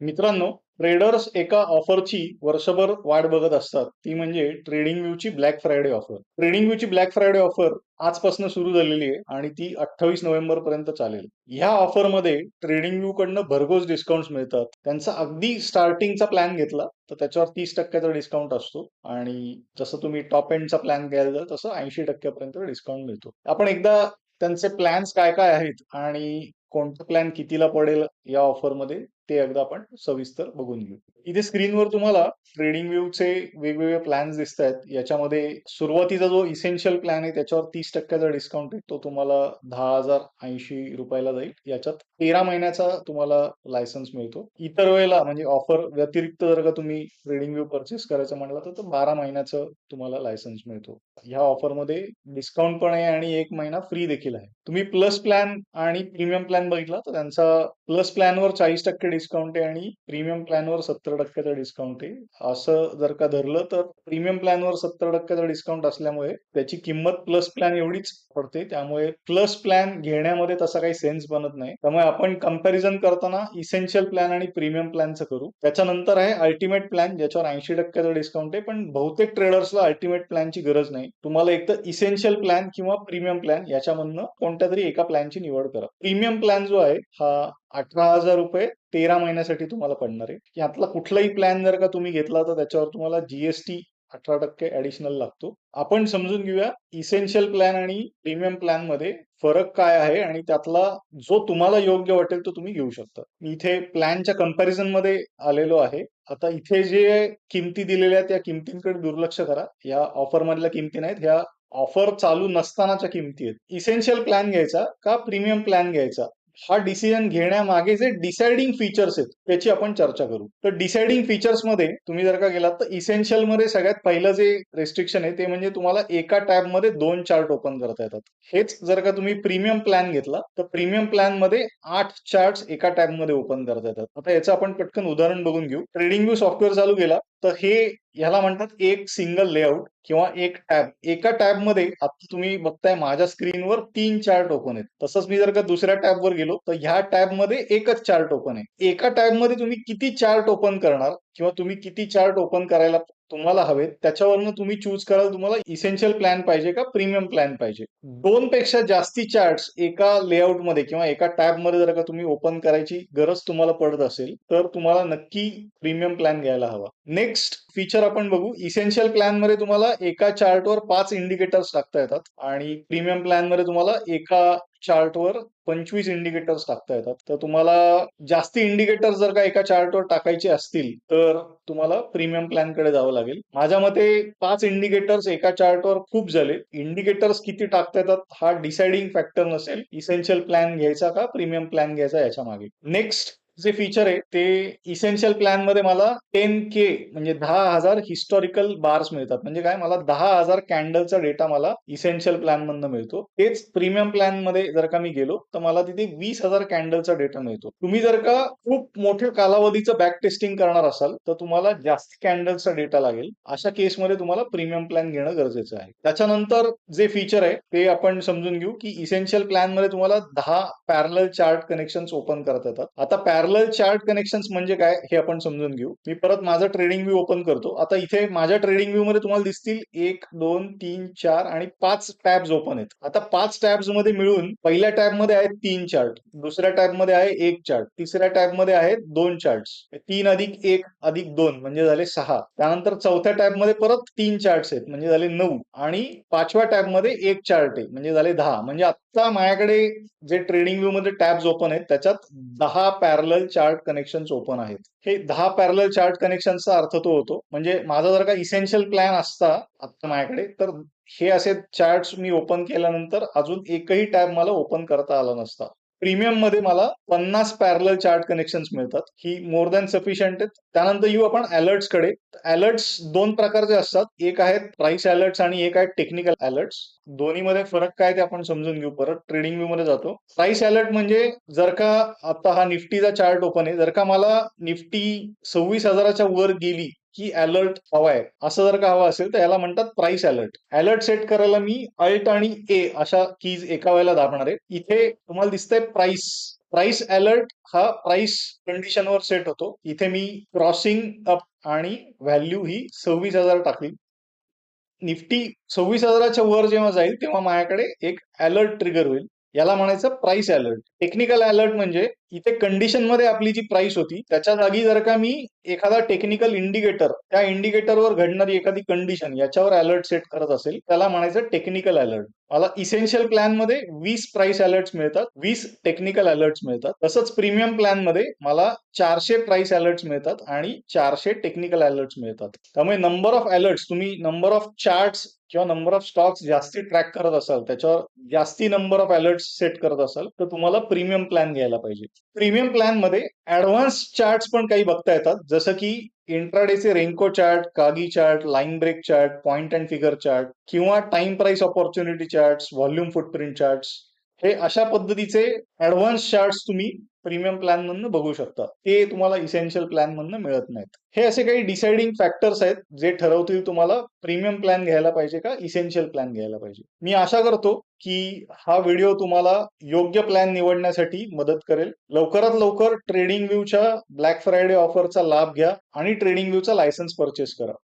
मित्रांनो ट्रेडर्स एका ऑफरची वर्षभर वाट बघत असतात. ती म्हणजे ट्रेडिंग व्ह्यूची ब्लॅक फ्रायडे ऑफर ट्रेडिंग व्ह्यूची ब्लॅक फ्रायडे ऑफर आजपासून सुरू झालेली आहे आणि ती अठ्ठावीस नोव्हेंबर पर्यंत चालेल. ह्या ऑफरमध्ये ट्रेडिंग व्ह्यू कडनं भरघोस डिस्काउंट मिळतात. त्यांचा अगदी स्टार्टिंगचा प्लॅन घेतला तर त्याच्यावर तीस टक्क्याचा डिस्काउंट असतो आणि जसं तुम्ही टॉप एंडचा प्लॅन घ्यायला तसं ऐंशी टक्क्यापर्यंत डिस्काउंट मिळतो. आपण एकदा त्यांचे प्लॅन्स काय काय आहेत आणि कोणता प्लॅन कितीला पडेल या ऑफरमध्ये ते एकदा आपण सविस्तर बघून घेऊ. इथे स्क्रीनवर तुम्हाला ट्रेडिंग व्ह्यूचे वेगवेगळे प्लॅन्स दिसत आहेत याच्यामध्ये सुरुवातीचा जो इसेन्शियल प्लॅन आहे त्याच्यावर तीस टक्क्याचा डिस्काउंट आहे तो तुम्हाला दहा हजार ऐंशी रुपयाला जाईल. याच्यात तेरा महिन्याचा तुम्हाला लायसन्स मिळतो. इतर वेळेला म्हणजे ऑफर व्यतिरिक्त जर का तुम्ही ट्रेडिंग व्ह्यू परचेस करायचं म्हटलं तर बारा महिन्याचं तुम्हाला लायसन्स मिळतो. ह्या ऑफरमध्ये डिस्काउंट पण आहे आणि एक महिना फ्री देखील आहे. तुम्ही प्लस प्लॅन आणि प्रीमियम प्लॅन बघितला तर त्यांचा प्लस प्लॅनवर चाळीस टक्के डिस्काउंट आहे आणि प्रीमियम प्लॅनवर सत्तर सत्तर टक्क्याचा डिस्काउंट आहे. असं जर का धरलं तर प्रीमियम प्लॅनवर सत्तर टक्क्याचा डिस्काउंट असल्यामुळे त्याची किंमत प्लस प्लॅन एवढीच पडते. त्यामुळे प्लस प्लॅन घेण्यामध्ये तसा काही सेन्स बनत नाही. त्यामुळे आपण कंपॅरिझन करताना इसेन्शियल प्लॅन आणि प्रीमियम प्लॅनचं करू. त्याच्यानंतर आहे अल्टिमेट प्लॅन ज्याच्यावर ऐंशी टक्क्याचा डिस्काउंट आहे. पण बहुतेक ट्रेडर्सला अल्टिमेट प्लॅनची गरज नाही. तुम्हाला एक तर इसेन्शियल प्लॅन किंवा प्रीमियम प्लॅन याच्यामधनं कोणत्या तरी एका प्लॅनची निवड करा. प्रीमियम प्लॅन जो आहे हा अठरा हजार रुपये तेरा महिन्यासाठी तुम्हाला पडणार आहे. यातला कुठलाही प्लॅन जर का तुम्ही घेतला तर त्याच्यावर तुम्हाला जीएसटी अठरा टक्के ऍडिशनल लागतो. आपण समजून घेऊया इसेन्शियल प्लॅन आणि प्रीमियम प्लॅनमध्ये फरक काय आहे आणि त्यातला जो तुम्हाला योग्य वाटेल तो तुम्ही घेऊ शकता. मी इथे प्लॅनच्या कंपॅरिझनमध्ये आलेलो आहे. आता इथे जे किमती दिलेल्या आहेत त्या किमतींकडे दुर्लक्ष करा. या ऑफर मधल्या किमती नाहीत. ह्या ऑफर चालू नसतानाच्या किमती आहेत. इसेन्शियल प्लॅन घ्यायचा का प्रीमियम प्लॅन घ्यायचा? हा डिसिजन घेण्यामागे जे डिसाइडिंग फीचर्स आहेत त्याची आपण चर्चा करू. तर डिसाइडिंग फीचर्समध्ये तुम्ही जर का गेलात तर इसेन्शियलमध्ये सगळ्यात पहिलं जे रेस्ट्रिक्शन आहे ते म्हणजे तुम्हाला एका टॅबमध्ये दोन चार्ट ओपन करता येतात. हेच जर का तुम्ही प्रीमियम प्लॅन घेतला तर प्रीमियम प्लॅनमध्ये आठ चार्ट एका टॅबमध्ये ओपन करता येतात. आता याचं आपण पटकन उदाहरण बघून घेऊ. ट्रेडिंग व्यू सॉफ्टवेअर चालू केला. तर हे ह्याला म्हणतात एक सिंगल लेआउट किंवा एक टॅब एका टॅबमध्ये आता तुम्ही बघताय माझ्या स्क्रीनवर तीन चार टोकन आहेत. तसंच मी जर का दुसऱ्या टॅब वर गेलो तर ह्या टॅबमध्ये एकच चार टोकन आहे. एका टॅबमध्ये तुम्ही किती चार्ट ओपन करणार किंवा तुम्ही किती चार्ट ओपन करायला तुम्हाला हवेत त्याच्यावरनं तुम्ही चूज कराल तुम्हाला इसेन्शियल प्लॅन पाहिजे का प्रीमियम प्लॅन पाहिजे? दोन पेक्षा जास्ती चार्ट एका लेआउटमध्ये किंवा एका टॅबमध्ये जर का तुम्ही ओपन करायची गरज तुम्हाला पडत असेल तर तुम्हाला नक्की प्रीमियम प्लॅन घ्यायला हवा. नेक्स्ट फीचर आपण बघू. इसेन्शियल प्लॅनमध्ये तुम्हाला एका चार्टवर पाच इंडिकेटर्स टाकता येतात आणि प्रीमियम प्लॅनमध्ये तुम्हाला एका चार्टवर पंचवीस इंडिकेटर्स टाकता येतात. तर तुम्हाला जास्ती इंडिकेटर्स जर का एका चार्टवर टाकायचे असतील तर तुम्हाला प्रीमियम प्लॅनकडे जावं लागेल. माझ्या मते पाच इंडिकेटर्स एका चार्टवर खूप झाले इंडिकेटर्स किती टाकता येतात हा डिसाइडिंग फॅक्टर नसेल. इसेन्शियल प्लॅन घ्यायचा का प्रीमियम प्लॅन घ्यायचा याच्या मागे. नेक्स्ट जे फीचर आहे ते इसेन्शियल प्लॅनमध्ये मला टेन के म्हणजे दहा हजार हिस्टॉरिकल बार्स मिळतात. म्हणजे काय? मला दहा हजार कॅन्डलचा डेटा मला इसेन्शियल प्लॅन मधनं मिळतो. तेच प्रीमियम प्लॅनमध्ये जर का मी गेलो तर मला तिथे वीस हजार कॅन्डलचा डेटा मिळतो. तुम्ही जर का खूप मोठ्या कालावधीचं बॅक टेस्टिंग करणार असाल तर तुम्हाला जास्त कॅन्डलचा डेटा लागेल. अशा केसमध्ये तुम्हाला प्रीमियम प्लॅन घेणं गरजेचं आहे. त्याच्यानंतर जे फीचर आहे ते आपण समजून घेऊ की इसेन्शियल प्लॅनमध्ये तुम्हाला दहा पॅरल चार्ट कनेक्शन ओपन करता येतात. आता पॅरल चार्ट कनेक्शन म्हणजे काय हे आपण समजून घेऊ. मी परत माझा ट्रेडिंग व्यू ओपन करतो. आता इथे माझ्या ट्रेडिंग व्यू मध्ये तुम्हाला दिसतील एक दोन तीन चार आणि पाच टॅब्स ओपन आहेत. आता पाच टॅब्समध्ये मिळून पहिल्या टॅबमध्ये आहेत तीन चार्ट दुसऱ्या टॅबमध्ये आहे एक चार्ट तिसऱ्या टॅबमध्ये आहेत दोन चार्ट्स तीन अधिक एक अधिक दोन म्हणजे झाले सहा. त्यानंतर चौथ्या टॅबमध्ये परत तीन चार्ट्स आहेत म्हणजे झाले नऊ. आणि पाचव्या टॅबमध्ये एक चार्ट आहे म्हणजे झाले दहा. म्हणजे आता माझ्याकडे जे ट्रेडिंग व्ह्यू मध्ये टॅब्स ओपन आहेत त्याच्यात दहा पॅरल चार्ट कनेक्शन ओपन आहेत. हे दहा पॅरल चार्ट कनेक्शनचा अर्थ तो होतो. म्हणजे माझा जर का इसेन्शियल प्लॅन असता आता माझ्याकडे तर हे असे चार्ट मी ओपन केल्यानंतर अजून एकही टॅब मला ओपन करता आला नसता. प्रीमियममध्ये मला पन्नास पॅरल चार्ट कनेक्शन मिळतात. ही मोर दॅन सफिशियंट आहेत. त्यानंतर येऊ आपण अलर्ट्सकडे. अलर्ट्स दोन प्रकारचे असतात. एक आहेत प्राइस अलर्ट्स आणि एक आहेत टेक्निकल अलर्ट्स दोन्हीमध्ये फरक काय ते आपण समजून घेऊ. परत ट्रेडिंग व्यू मध्ये जातो. प्राइस अलर्ट म्हणजे जर का आता हा निफ्टीचा चार्ट ओपन आहे. जर का मला निफ्टी सव्वीस हजाराच्या वर गेली की अलर्ट हवाय. असं जर का हवं असेल तर याला म्हणतात प्राइस अलर्ट अलर्ट सेट करायला मी अल्ट आणि ए अशा कीज एका वेळेला दाबणार आहे. इथे तुम्हाला दिसतंय प्राइस प्राइस अलर्ट हा प्राइस कंडिशनवर सेट होतो. इथे मी क्रॉसिंग अप आणि व्हॅल्यू ही सव्वीस हजार टाकली. निफ्टी सव्वीस हजाराच्या वर जेव्हा जाईल तेव्हा माझ्याकडे एक अलर्ट ट्रिगर होईल. याला म्हणायचं प्राइस अलर्ट टेक्निकल अलर्ट म्हणजे इथे कंडिशनमध्ये आपली जी प्राइस होती त्याच्या जागी जर का मी एखादा टेक्निकल इंडिकेटर त्या इंडिकेटरवर घडणारी एखादी कंडिशन याच्यावर अलर्ट सेट करत असेल त्याला म्हणायचं टेक्निकल अलर्ट मला इसेन्शियल प्लॅनमध्ये वीस प्राइस अलर्ट्स मिळतात वीस टेक्निकल अलर्ट्स मिळतात. तसंच प्रीमियम प्लॅनमध्ये मला चारशे प्राइस अलर्ट्स मिळतात आणि चारशे टेक्निकल अलर्ट्स मिळतात. त्यामुळे नंबर ऑफ अलर्ट्स तुम्ही नंबर ऑफ चार्ट्स किंवा नंबर ऑफ स्टॉक्स जास्ती ट्रॅक करत असाल त्याच्यावर जास्ती नंबर ऑफ अलर्ट्स सेट करत असाल तर तुम्हाला प्रीमियम प्लॅन घ्यायला पाहिजे. प्रीमियम प्लॅनमध्ये ऍडव्हान्स चार्ट्स पण काही बघता येतात. जसं की इंट्राडेचे renko chart kagi chart line break chart point and figure chart किंवा time price opportunity charts volume footprint charts हे अशा पद्धतीचे ऍडव्हान्स चार्ट्स तुम्ही प्रीमियम प्लॅन मधनं बघू शकता. ते तुम्हाला इसेन्शियल प्लॅन मधनं मिळत नाहीत. हे असे काही डिसाइडिंग फॅक्टर्स आहेत जे ठरवतील तुम्हाला प्रीमियम प्लॅन घ्यायला पाहिजे का इसेन्शियल प्लॅन घ्यायला पाहिजे. मी आशा करतो की हा व्हिडिओ तुम्हाला योग्य प्लॅन निवडण्यासाठी मदत करेल. लवकरात लवकर ट्रेडिंग व्ह्यूच्या ब्लॅक फ्रायडे ऑफरचा लाभ घ्या आणि ट्रेडिंग व्ह्यूचा लायसन्स परचेस करा.